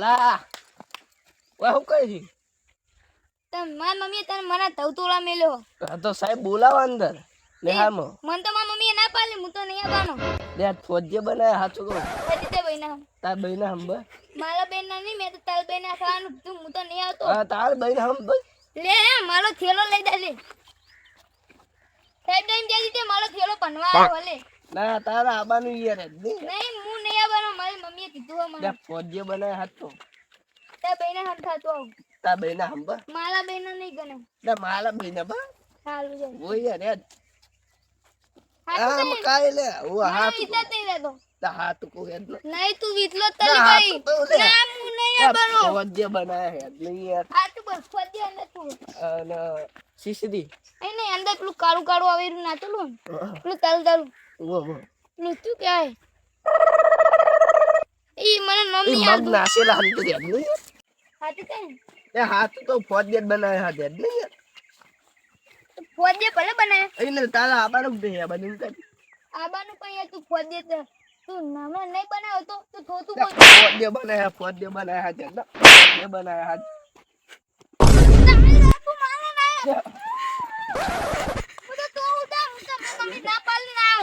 લા ઓય હું કહી છી? તમ મારી મમ્મીએ તને મને તવતોલા મેલ્યો. આ તો સાહેબ બોલાવો અંદર લે હામો મને તો મારી મમ્મીએ ના પાડી હું તો નહીં આવવાનો. લે ફોજે બનાય હાચું કહું. તે બહેના તાર બહેને હંબ મારા બેન ના નહીં મેં તો તારા બેન ના ખાવાનું કીધું હું તો નહીં આવતો. હા તાર બહેને હંબ લે મારો થેલો લઈ દે લે સાહેબ ટાઈમ જાય તે મારો થેલો પનવા આવ્યો લે. ના તારા આબાનું યાર જ નહીં નહીં હું નહીં આબાનો મારી મમ્મીએ કીધું મને લે ફોજે બનાય હતો તે બેને હમ થાતો તા તાર હમ હંબ મારા બેન નહીં ગને લે મારા બહેને બા હાલું છે ઓય યાર યાર આમ કાઈ? લે ઓ હાથ હાથ તે લે દો તા હાથ કો હેડ નહીં તું વિતલો જ ના, તરી હાચું ગઈ કહું લે. ના હું નહીં આબાનો. ફોજે બનાય હેડ નહીં યાર હાથ બસ ફોજે અંદર તું અને સીસીડી અહીં નહીં અંદર પેલું કાળું કાળું આવેલું નાચેલું ને પેલું તલ તલ વો વો શું કહેવાય ઈ મને એ નહીં મગ નાસેલા હમ તો હેડ નહીં. યાર હાચું કહે ને? એ હાથ તો ફોજે બનાય હાથ હેડ નહીં ફોડી ભલે બનાય એને તારા આબાનું જ નહીં આ બધું કાંઈ. આબાનું કઈ તું દે તું નામે નહીં બનાવ્યો તો તું થોતું બોલ. ફોજે બનાય ફોજે બનાય હાથ હેડ ફોજે બનાય હાથ. તારે રાખું મારે ના હું તો તો ઉડા હું તો મારી મમ્મી ના પાડી ના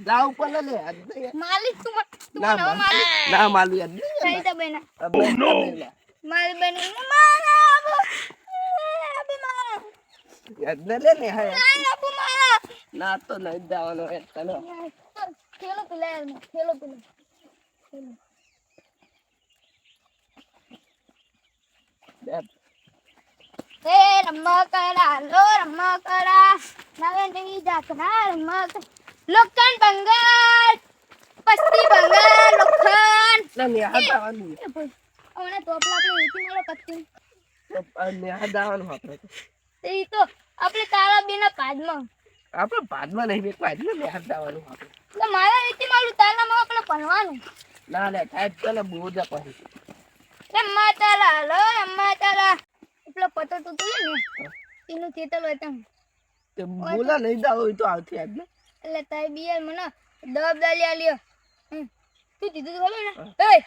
માલિક જા ઉપર લે. માલિક તું તું ના માલ- માલિક ના માલું યાર નહીં જા બેના આ બસ તમે લે. મારી બેન મારા આબુ આબુ મારા યાર ને લે ને હા. ના આબુ મારા ના તો નહીં જવાનો યાર તને ખેલો પેલા ખેલો પેલા ખેલો. હે રમકડા લો રમકડા નવે નહીં જાતના રમક લોખંડ બંગાળ પસ્તી બંગાળ લોખંડ. ને તોપલા આપણે પત્તી આપણે તો. એ તો આપણે તારા બેના પાદમાં. આપણે ભાતમાં નહીં વેચવા એટલે ને આપણે મારા એથી મારું તારામાં આપણે ભણવાનું. ના લે થાય તને બહુ જ પછી રમ્મા તારા લો રમ્મા તારા એટલો પતો તો તું ને એનું ચેતલ હતા બોલા નહીં દાવ તો આવતી આજ ને? એટલે તારી બિયાર મને જવાબદારી આલ્યો હમ. તું કીધું તું ખબર ને? એ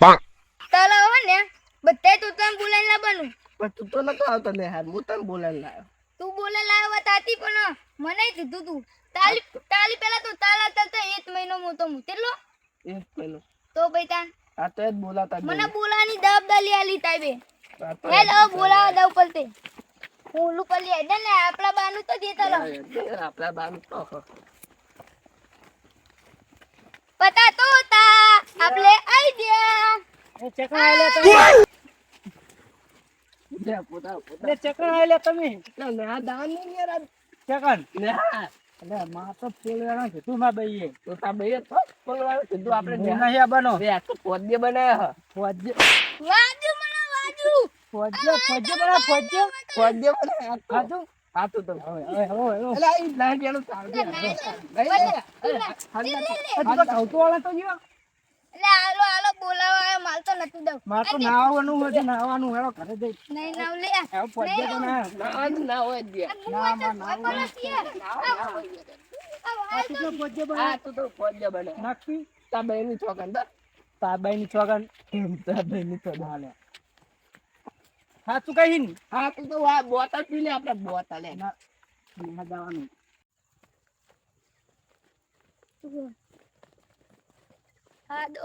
તારા હોય ને બધાય તું તને બોલાઈ લાવવાનું. પણ તું તો નતો આવતો ને હાર હું તને બોલાઈ લાવ્યો તું બોલે લાવ્યો વાત હતી પણ મને કીધું તું. તાલી તાલી પેલા તો તાલા તલતા એક મહિનો મોટો હું કેટલો? એક મહિનો. તો ભાઈ તાન. આ તો એ જ બોલાતા મને મને દબ જવાબદારી આલી તાઈ બે. હેલો બોલાવા દઉં પડતે હું ઓલું પર લે ને આપણા બાનું તો દેતા રહો આપણા બાનું તો. પતા તો તા આપણે આઈ ગયા લે, પોતા, પોતા. ચકણ આવેલા તમે. ના, દાન નહીં યાર ચકણ. ના. એટલે માં તો ફૂલવાળા કીધું માં બઈએ. તો તા ભાઈએ તો બોલવાનું કીધું આપણે નહીં બનો. બે આ તો પોદે બનાયા ફોજ્ય વાજુ મને વાજુ. ફોજ્ય ફોજ્ય બના ફોજ્ય? પોદે બનાયા આ તો. તો તો. હવે હવે હવે હવે. અલા, ઈ ના ગયેલું તો આવજે. લઈ લે. અરે, હાથ ના તો. આ તો વાળા તો ગયો. એટલે હાલો હાલો બોલાવા આવ્યો માલ તો નથી દઉં. મારે તો નાવાનું હોય છે નાવાનું હેડો ઘરે જઈ. નહીં નાવ લે. હવે ફોજ્ય તો ના. ના જ ના હોય જ બે. ના માં નાવાનું આ આ કેટલો ફોજ્ય આ તો તો નાખી તા ચોકન દા. ની ની હાલે. સાચું કઈ ને? હા તો તો આ બોટલ પી લે આપણે બોટલ લે. ના ના જવાનું. હા દો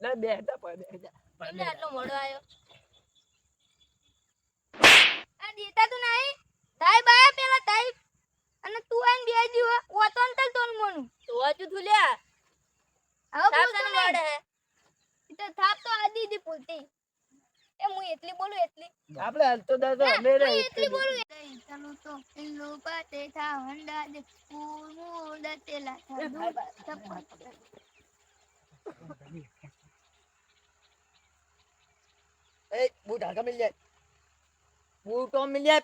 લે બે હેડા પર બે હેડા. એટલે આટલો મોડો આવ્યો આ દેતા તો નહીં. તાઈ બાયા પેલા તાઈ અને તું આઈને બે જીવ ઓતો અંતલ તોન મોનું. તો હજુ તું લ્યા હવે બોલતો નહીં ઈ તો થાપ તો આ દીધી પૂરતી એ હું એટલી બોલું એટલી આપણે હાલ તો દાદા અમે રે એટલી બોલું ચાલો તો પિલ્લુ પાતે થા હંડા દે ફૂલ દતેલા થા દૂધ એ બૂટ હાકા મિલ જાય. બૂટો મિલ જાય.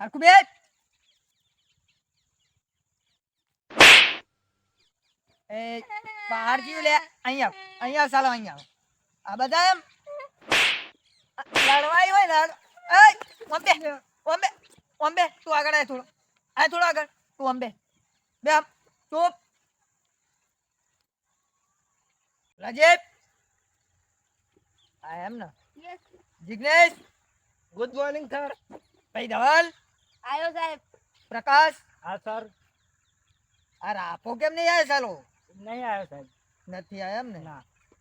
હરકુ બે એ બહાર જીવ લે. અહીંયા આવ, અહીંયા આવ, ચાલો અહીંયા આવ. આ બધા એમ? આ લડવાઈ હોય લડ એ ઓમ્બે ઓમ્બે ઓમ બે ઓમ બે તું આગળ આય થોડો. આય થોડો આગળ. તું ઓમ્બે. બે ચૂપ. રાજીવ. આ એમ ને? જિગ્નેશ. Good morning sir. ભાઈ ધવલ. આવ્યો સાહેબ. પ્રકાશ. હા સર. આ રાપો કેમ નહીં આવે ચાલો નહીં આવ્યો સાહેબ. નથી આવ્યો એમ ને?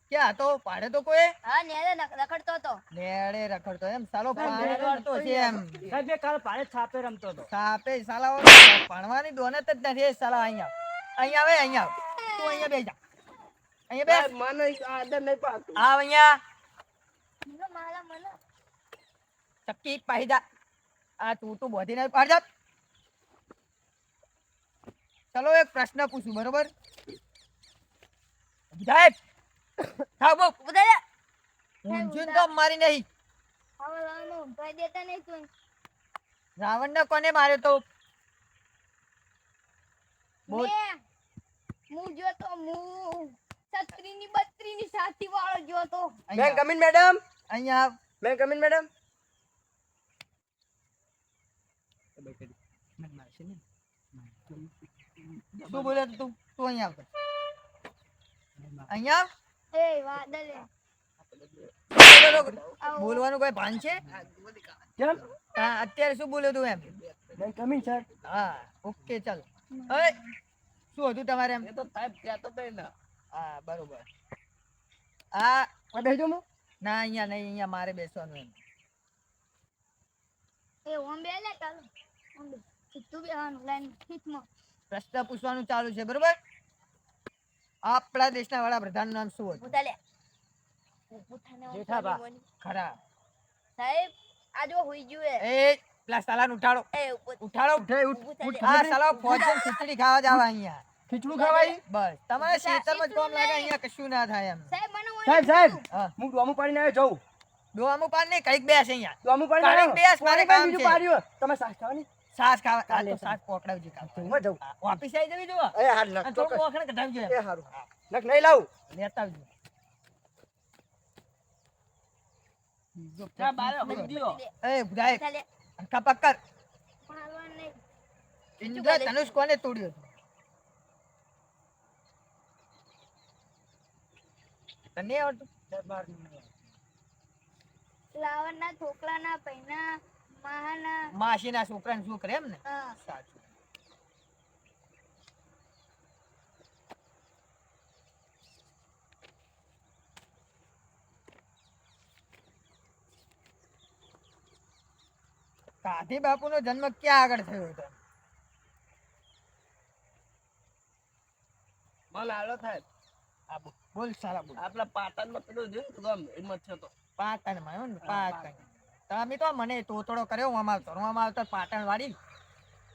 ક્યાં? હતો પાડે તો કોઈ? હા નેડે રખડતો હતો. નેડે રખડતો એમ? સાલો પાણી છે એમ. સાહેબ કાલ પાડે છાપે રમતો હતો. છાપે સાલા ભણવાની દોનત જ નથી. સાલા અહીંયા અહીંયા આવે અહીંયા તું અહીંયા બેસી જા. અહીંયા બેસ. મને આદર નહીં પાડતું. આ અહીંયા. મારા મને. ચક્કી પાહી જા. આ તું તું બોધીને પાડ જા. ચલો એક પ્રશ્ન પૂછું બરોબર? સાહેબ સાહેબ બો ઊભું થઈ જા. ઊંઝું તો મારી નહીં હવે લાવવાનું ઊંઘાઈ દેતા નહીં તું રાવણ ને કોને માર્યો તો બોલ. મેં હું સાથી વાળો જોતો મેં અહીંયા આવ. કમિન મેડમ અહીંયા આવ. મેં કમિન મેડમ શું બોલ્યો તું તું અહીંયા આવ અહીંયા. એ વાદળે બોલો બોલવાનું કોઈ ભાન છે? કેમ? હા, અત્યારે શું બોલ્યો તું એમ? મેં કમિંગ સર હા ઓકે ચાલ. હવે શું હતું તમારે એમ? એ તો સાહેબ કહેતો તો ને. હા બરોબર. હા આ બેસજો હું ના અહીંયા નહીં અહીંયા મારે બેસવાનું એમ. એ ઓમ બે લે ચાલો. ઓમ બે. સીધું બેહવાનું લાઈન ફીટમાં પ્રશ્ન પૂછવાનું ચાલુ છે બરોબર? આપણા દેશના વડાપ્રધાનનું નામ શું હતું? જેઠાબા. ખરા. સાહેબ આ જો હોઈ ગયું એ. એ પેલા સાલાને ઉઠાડો. એ ઉઠાડો ઉઠે ઉઠ. આ સાલા ફોજન ખીચડી ખાવા જાવ અહીંયા. ખીચડું ખવાય? બસ. તમારે ખેતરમાં જ કોમ લાગે અહીંયા કશું ના થાય એમ. સાહેબ મને સાહેબ સાહેબ હા. હું ડોમું પાડીને આવ્યો જઉં. ડોમું પાન નહીં કંઈક બેસ અહીંયા. ડોમું પાડીને બેસ, મારે કામ છે. તમે સાસ ખાવાની સાસ ખાવા કાલે તો સાસ પોકડાવજો કામ હું જઉં. ઓફિસ આવી જવી જોવો એ હાલ નખ ચોક્કસ. ઓખણ કઢાવજો. એ હારું. નખ નહીં લાવું. લેતા આવજો. એ બારે હું લે એ ભાઈ મારવાનું પક્કર ઇન્દ્ર ધનુષ કોને તોડ્યું તને આવડતું. લાવણના ઠોકલાના પૈના મહાના માસીના છોકરા ને કરે એમ ને? સાચું. કાધી બાપુ નો જન્મ ક્યાં આગળ થયો હતો? મને આલો થાય આ બોલ, બોલ સારા બોલ. આપણા પાટણમાં પેલું જોયું હતું ગમ એમાં છે તો. પાટણમાં ને પાટણ. તમે તો મને તોતડો કર્યો હું આવતો હું તો પાટણ વાળી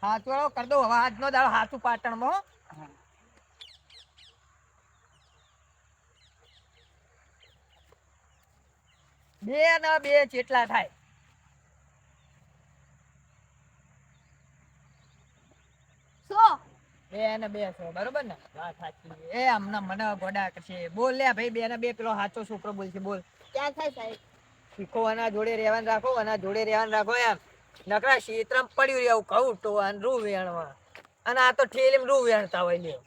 હાથવાળો કરી દો હવે આજનો દાડો હાથું પાટણમાં બે ના બે જેટલા થાય. સો. બે ને બે છો બરોબર ને? વાત સાચી. એ હમણાં મને ગોડા કરશે. બોલ લે ભાઈ બે ને બે પેલો સાચો છોકરો બોલશે બોલ. ક્યાં થાય સાહેબ? શીખો આના જોડે રહેવાનું રાખો આના જોડે રહેવાનું રાખો એમ. નકરા ક્ષેત્રમાં પડ્યું રહેવું કહું તો રૂ વેણવા. અને આ તો ઠેલીમ રૂ વેણતા હોય લ્યો.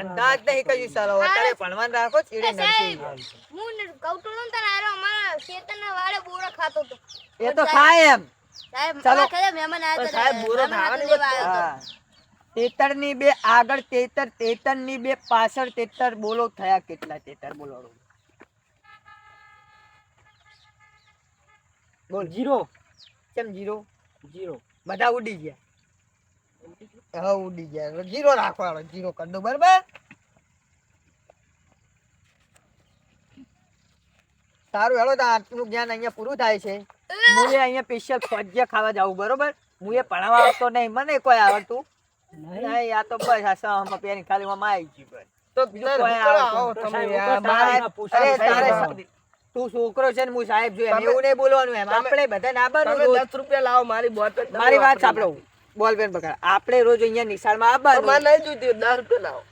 અંદાજ નહીં કયું સાલો. અત્યારે ભણવાન રાખો ચીડે એ હું કૌટુંબ તને આરો અમારા ખેતરના વાળે બોરો ખાતો તો એ તો ખાય એમ. સાહેબ ચાલો. અમારા મહેમાન આવ્યા સાહેબ, બોરો ખાવાની હા. તેતરની બે આગળ તેતર તેતરની બે પાછળ તેતર બોલો થયા કેટલા તેતર બોલો બોલ જીરો. કેમ જીરો? જીરો. બધા ઉડી ગયા. હા ઉડી ગયા. જીરો રાખવાનો જીરો કરી. દો બરાબર સારું હેલો તો આટલું જ્ઞાન અહીંયા પૂરું થાય છે. હું એ અહીંયા સ્પેશિયલ ફજ્યા ખાવા જાઉં બરોબર? હું એ ભણાવવા આવતો નહીં. મને કોઈ આવડતું નહીં. આ તો બસ આ સહમાં પેરી ખાલી માં આવી ગયું બસ. તો બીજું કોઈ આવડતું મારા નથી. તું છોકરો છે ને હું સાહેબ છું એમ એવું નહીં બોલવાનું એમ. આપણે બધા ના તમે દસ રૂપિયા લાવો મારી બોટલ મારી વાત સાંભળો બોલ પેન પકડ આપણે રોજ અહીંયા નિશાળમાં આવવાનું મને નહીં જોઈતી દસ રૂપિયા લાવો.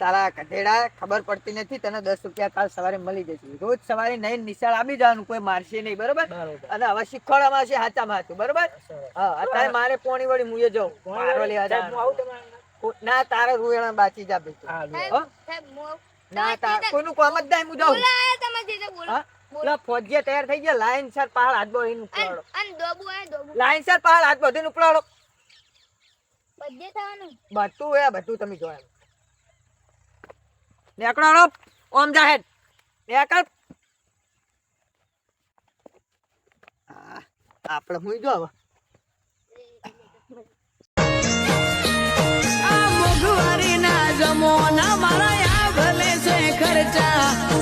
સારા કઢેડા ખબર પડતી નથી તને દસ રૂપિયા કાલ સવારે મળી જશે. રોજ સવારે નહીં નિશાળ આવી જવાનું કોઈ મારશે નહીં બરોબર? અને હવે શીખવાડવામાં છે હાચામાં હાચું બરોબર? હા અત્યારે મારે પોણી વળી મુએ જાઉં. મારો લેવા. ના તારે રૂવેણા બાચી જા બેટું. સાહેબ, હો? ના તાર કોઈનું કામ જ નહીં હું જાઉં બોલાયા તમે જીજે, બોલો. હા? પેલા તૈયાર થઈ ગયા લાઈન સર પહાડ હાથ બોલીને અન- ઉપડાડો અન દોબુ આય, દોબુ. લાઈન સર પહાડ હાથ બોલીને ઉપડાડો બધે થવાનું. બધું હે બધું તમે જોવા નેકળો ઓમ જાહેર નેકળ આપણે હું જો હવે આ મોઘવારી ના જમો ના મારા ભલે છે ખર્ચા.